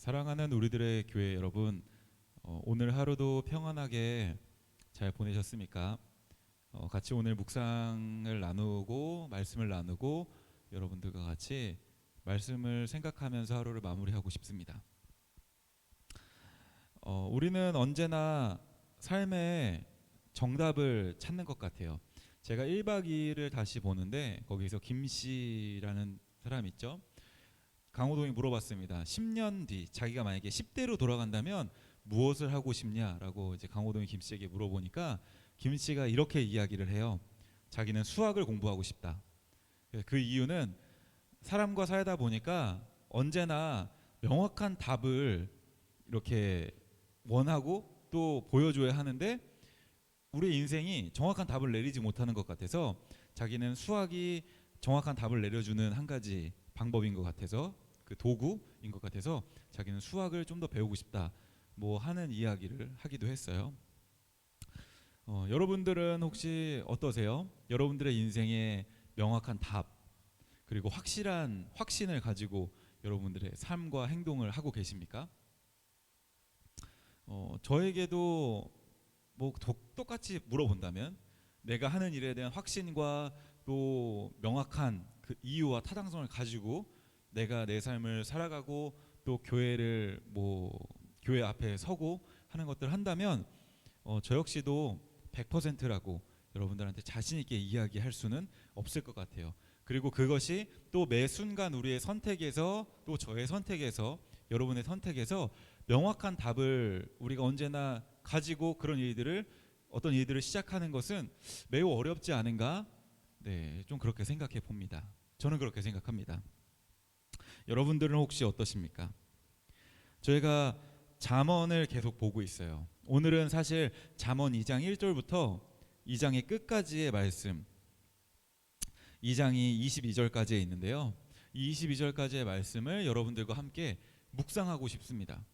사랑하는 우리들의 교회 여러분, 어, 오늘 하루도 평안하게 잘 보내셨습니까? 어, 같이 오늘 묵상을 나누고 말씀을 나누고 여러분들과 같이 말씀을 생각하면서 하루를 마무리하고 싶습니다. 어, 우리는 언제나 삶의 정답을 찾는 것 같아요. 제가 1박 2일을 다시 보는데 거기서 김 씨라는 사람 있죠. 강호동이 물어봤습니다. 10년 뒤 자기가 만약에 10대로 돌아간다면 무엇을 하고 싶냐라고 이제 강호동이 김 씨에게 물어보니까 김 씨가 이렇게 이야기를 해요. 자기는 수학을 공부하고 싶다. 그 이유는 사람과 살다 보니까 언제나 명확한 답을 이렇게 원하고 또 보여줘야 하는데 우리 인생이 정확한 답을 내리지 못하는 것 같아서 자기는 수학이 정확한 답을 내려주는 한 가지 방법인 것 같아서 그 도구인 것 같아서 자기는 수학을 좀 더 배우고 싶다 뭐 하는 이야기를 하기도 했어요. 어, 여러분들은 혹시 어떠세요? 여러분들의 인생에 명확한 답 그리고 확실한 확신을 가지고 여러분들의 삶과 행동을 하고 계십니까? 어, 저에게도 뭐 도- 똑같이 물어본다면 내가 하는 일에 대한 확신과 또 명확한 그 이유와 타당성을 가지고 내가 내 삶을 살아가고 또 교회를 뭐 교회 앞에 서고 하는 것들을 한다면 어, 저 역시도 100%라고 여러분들한테 자신 있게 이야기할 수는 없을 것 같아요. 그리고 그것이 또 매 순간 우리의 선택에서 또 저의 선택에서 여러분의 선택에서 명확한 답을 우리가 언제나 가지고 그런 일들을 어떤 일들을 시작하는 것은 매우 어렵지 않은가? 네, 좀 그렇게 생각해 봅니다. 저는 그렇게 생각합니다. 여러분들은 혹시 어떠십니까? 저희가 잠언을 계속 보고 있어요. 오늘은 사실 잠언 2장 1절부터 2장의 끝까지의 말씀 2장이 22절까지에 있는데요. 이 22절까지의 말씀을 여러분들과 함께 묵상하고 싶습니다.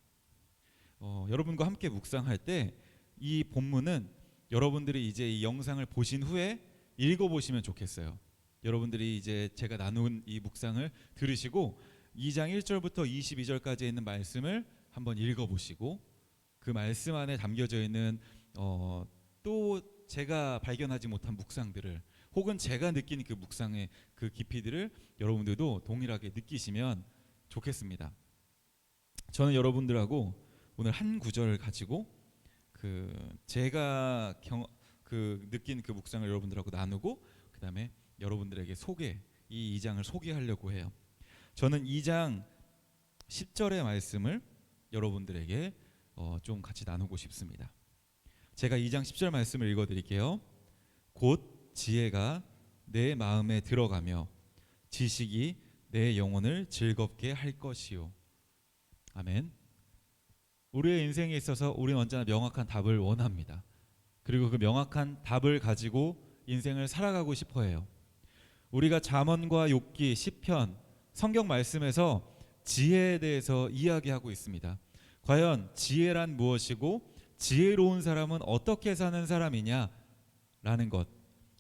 어, 여러분과 함께 묵상할 때 이 본문은 여러분들이 이제 이 영상을 보신 후에 읽어보시면 좋겠어요. 여러분들이 이제 제가 나눈 이 묵상을 들으시고 2장 1절부터 22절까지 있는 말씀을 한번 읽어보시고 그 말씀 안에 담겨져 있는 어, 또 제가 발견하지 못한 묵상들을 혹은 제가 느낀 그 묵상의 그 깊이들을 여러분들도 동일하게 느끼시면 좋겠습니다. 저는 여러분들하고 오늘 한 구절을 가지고 그 제가 경, 그 느낀 그 묵상을 여러분들하고 나누고 그다음에 여러분들에게 소개 이 2장을 소개하려고 해요. 저는 2장 10절의 말씀을 여러분들에게 어, 좀 같이 나누고 싶습니다. 제가 2장 10절 말씀을 읽어 드릴게요. 곧 지혜가 내 마음에 들어가며 지식이 내 영혼을 즐겁게 할 것이요. 아멘. 우리의 인생에 있어서 우리는 언제나 명확한 답을 원합니다. 그리고 그 명확한 답을 가지고 인생을 살아가고 싶어 해요. 우리가 잠언과 욥기, 시편, 성경 말씀에서 지혜에 대해서 이야기하고 있습니다. 과연 지혜란 무엇이고 지혜로운 사람은 어떻게 사는 사람이냐 라는 것.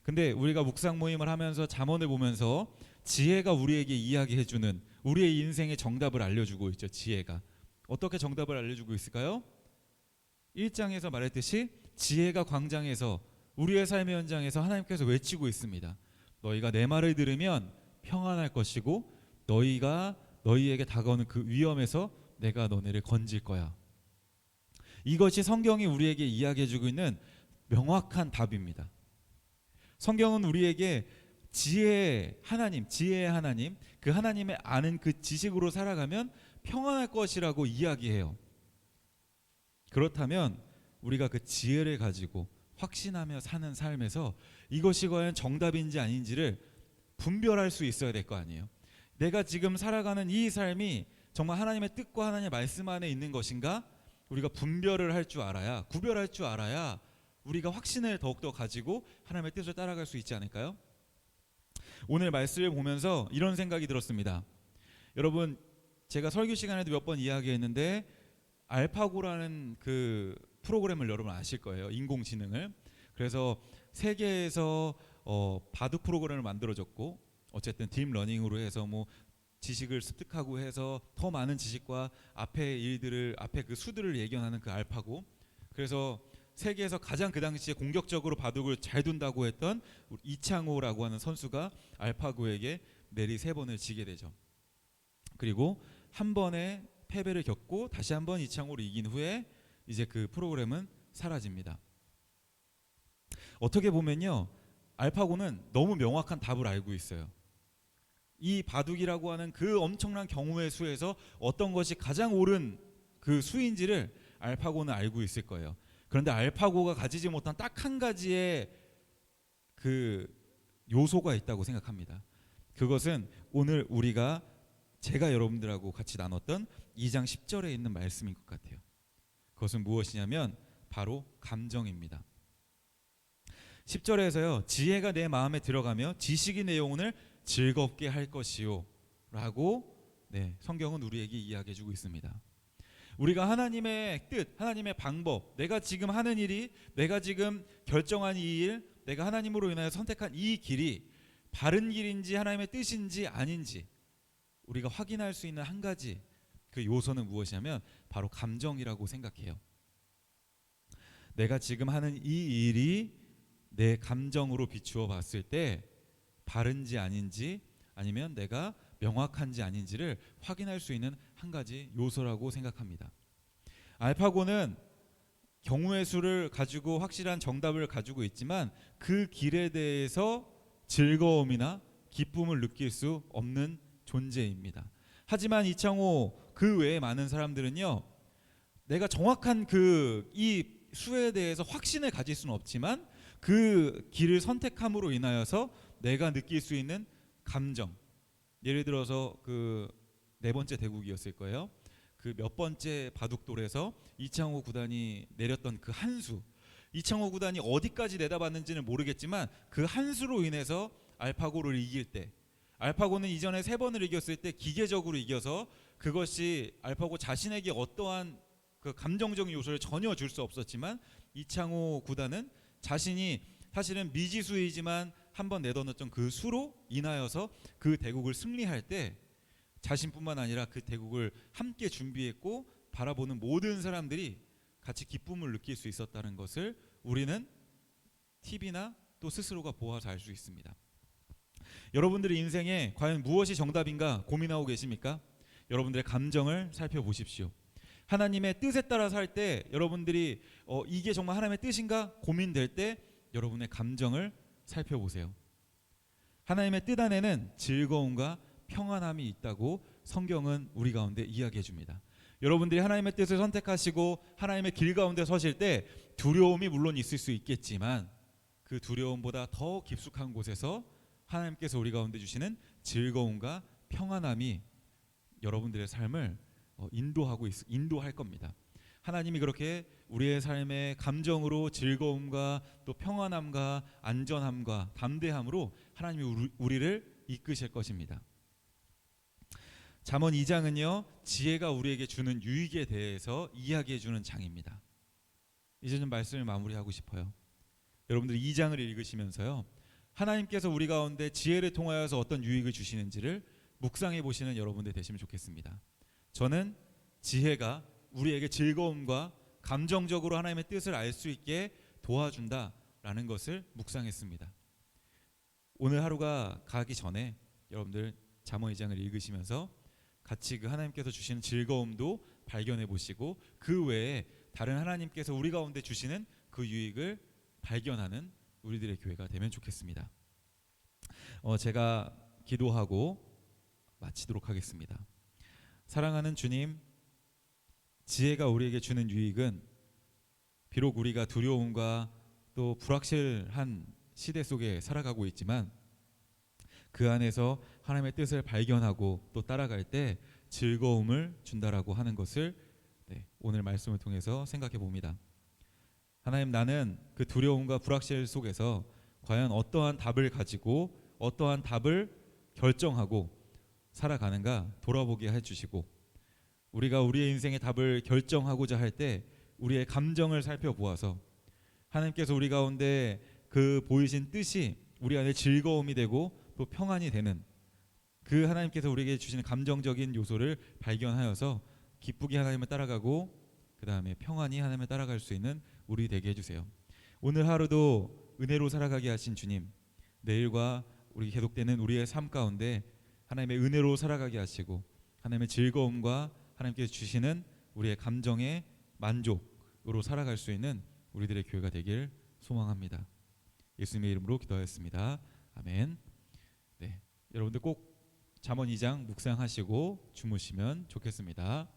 근데 우리가 묵상 모임을 하면서 잠언을 보면서 지혜가 우리에게 이야기해 주는 우리의 인생의 정답을 알려 주고 있죠. 지혜가. 어떻게 정답을 알려 주고 있을까요? 1장에서 말했듯이 지혜가 광장에서 우리의 삶의 현장에서 하나님께서 외치고 있습니다. 너희가 내 말을 들으면 평안할 것이고 너희가 너희에게 다가오는 그 위험에서 내가 너네를 건질 거야. 이것이 성경이 우리에게 이야기해 주고 있는 명확한 답입니다. 성경은 우리에게 지혜 하나님, 지혜의 하나님, 그 하나님의 아는 그 지식으로 살아가면 평안할 것이라고 이야기해요. 그렇다면 우리가 그 지혜를 가지고 확신하며 사는 삶에서 이것이 과연 정답인지 아닌지를 분별할 수 있어야 될 거 아니에요. 내가 지금 살아가는 이 삶이 정말 하나님의 뜻과 하나님의 말씀 안에 있는 것인가? 우리가 분별을 할 줄 알아야, 구별할 줄 알아야 우리가 확신을 더욱더 가지고 하나님의 뜻을 따라갈 수 있지 않을까요? 오늘 말씀을 보면서 이런 생각이 들었습니다. 여러분, 제가 설교 시간에도 몇 번 이야기했는데 알파고라는 그 프로그램을 여러분 아실 거예요. 인공지능을. 그래서 세계에서 어, 바둑 프로그램을 만들어졌고 어쨌든 딥러닝으로 해서 뭐 지식을 습득하고 해서 더 많은 지식과 앞에 일들을 앞에 그 수들을 예견하는 그 알파고 그래서 세계에서 가장 그 당시에 공격적으로 바둑을 잘 둔다고 했던 이창호라고 하는 선수가 알파고에게 내리 세 번을 지게 되죠. 그리고 한 번의 패배를 겪고 다시 한 번 이창호를 이긴 후에 이제 그 프로그램은 사라집니다. 어떻게 보면요. 알파고는 너무 명확한 답을 알고 있어요. 이 바둑이라고 하는 그 엄청난 경우의 수에서 어떤 것이 가장 옳은 그 수인지를 알파고는 알고 있을 거예요. 그런데 알파고가 가지지 못한 딱 한 가지의 그 요소가 있다고 생각합니다. 그것은 오늘 우리가 제가 여러분들하고 같이 나눴던 2장 10절에 있는 말씀인 것 같아요. 그것은 무엇이냐면 바로 감정입니다. 10절에서요. 지혜가 내 마음에 들어가며 지식이 내 영혼을 즐겁게 할 것이요 라고 네, 성경은 우리에게 이야기해 주고 있습니다. 우리가 하나님의 뜻, 하나님의 방법, 내가 지금 하는 일이 내가 지금 결정한 이 일, 내가 하나님으로 인하여 선택한 이 길이 바른 길인지 하나님의 뜻인지 아닌지 우리가 확인할 수 있는 한 가지 그 요소는 무엇이냐면 바로 감정이라고 생각해요. 내가 지금 하는 이 일이 내 감정으로 비추어 봤을 때 바른지 아닌지 아니면 내가 명확한지 아닌지를 확인할 수 있는 한 가지 요소라고 생각합니다. 알파고는 경우의 수를 가지고 확실한 정답을 가지고 있지만 그 길에 대해서 즐거움이나 기쁨을 느낄 수 없는 존재입니다. 하지만 이창호 그 외에 많은 사람들은요. 내가 정확한 그 이 수에 대해서 확신을 가질 수는 없지만 그 길을 선택함으로 인하여서 내가 느낄 수 있는 감정 예를 들어서 그 네 번째 대국이었을 거예요. 그 몇 번째 바둑돌에서 이창호 구단이 내렸던 그 한 수. 이창호 구단이 어디까지 내다봤는지는 모르겠지만 그 한 수로 인해서 알파고를 이길 때 알파고는 이전에 세 번을 이겼을 때 기계적으로 이겨서 그것이 알파고 자신에게 어떠한 그 감정적인 요소를 전혀 줄 수 없었지만 이창호 구단은 자신이 사실은 미지수이지만 한 번 내던졌던 그 수로 인하여서 그 대국을 승리할 때 자신뿐만 아니라 그 대국을 함께 준비했고 바라보는 모든 사람들이 같이 기쁨을 느낄 수 있었다는 것을 우리는 TV나 또 스스로가 보아서 알 수 있습니다. 여러분들의 인생에 과연 무엇이 정답인가 고민하고 계십니까? 여러분들의 감정을 살펴보십시오. 하나님의 뜻에 따라 살 때 여러분들이 어, 이게 정말 하나님의 뜻인가 고민될 때 여러분의 감정을 살펴보세요. 하나님의 뜻 안에는 즐거움과 평안함이 있다고 성경은 우리 가운데 이야기해 줍니다. 여러분들이 하나님의 뜻을 선택하시고 하나님의 길 가운데 서실 때 두려움이 물론 있을 수 있겠지만 그 두려움보다 더 깊숙한 곳에서 하나님께서 우리 가운데 주시는 즐거움과 평안함이 여러분들의 삶을 어, 인도하고 있, 인도할 겁니다. 하나님이 그렇게 우리의 삶의 감정으로 즐거움과 또 평안함과 안전함과 담대함으로 하나님이 우리, 우리를 이끄실 것입니다. 잠언 2장은요. 지혜가 우리에게 주는 유익에 대해서 이야기해 주는 장입니다. 이제 좀 말씀을 마무리하고 싶어요. 여러분들 2장을 읽으시면서요. 하나님께서 우리 가운데 지혜를 통하여서 어떤 유익을 주시는지를 묵상해 보시는 여러분들 되시면 좋겠습니다. 저는 지혜가 우리에게 즐거움과 감정적으로 하나님의 뜻을 알 수 있게 도와준다라는 것을 묵상했습니다. 오늘 하루가 가기 전에 여러분들 잠언 2장을 읽으시면서 같이 그 하나님께서 주시는 즐거움도 발견해 보시고 그 외에 다른 하나님께서 우리 가운데 주시는 그 유익을 발견하는 우리들의 교회가 되면 좋겠습니다. 어, 제가 기도하고 마치도록 하겠습니다. 사랑하는 주님, 지혜가 우리에게 주는 유익은 비록 우리가 두려움과 또 불확실한 시대 속에 살아가고 있지만 그 안에서 하나님의 뜻을 발견하고 또 따라갈 때 즐거움을 준다라고 하는 것을 네, 오늘 말씀을 통해서 생각해 봅니다. 하나님 나는 그 두려움과 불확실 속에서 과연 어떠한 답을 가지고 어떠한 답을 결정하고 살아가는가 돌아보게 해 주시고 우리가 우리의 인생의 답을 결정하고자 할 때 우리의 감정을 살펴보아서 하나님께서 우리 가운데 그 보이신 뜻이 우리 안에 즐거움이 되고 또 평안이 되는 그 하나님께서 우리에게 주시는 감정적인 요소를 발견하여서 기쁘게 하나님을 따라가고 그 다음에 평안히 하나님을 따라갈 수 있는 우리 되게 해주세요. 오늘 하루도 은혜로 살아가게 하신 주님, 내일과 우리 계속되는 우리의 삶 가운데 하나님의 은혜로 살아가게 하시고 하나님의 즐거움과 하나님께서 주시는 우리의 감정의 만족으로 살아갈 수 있는 우리들의 교회가 되길 소망합니다. 예수님의 이름으로 기도하였습니다. 아멘. 네, 여러분들 꼭 잠언 2장 묵상하시고 주무시면 좋겠습니다.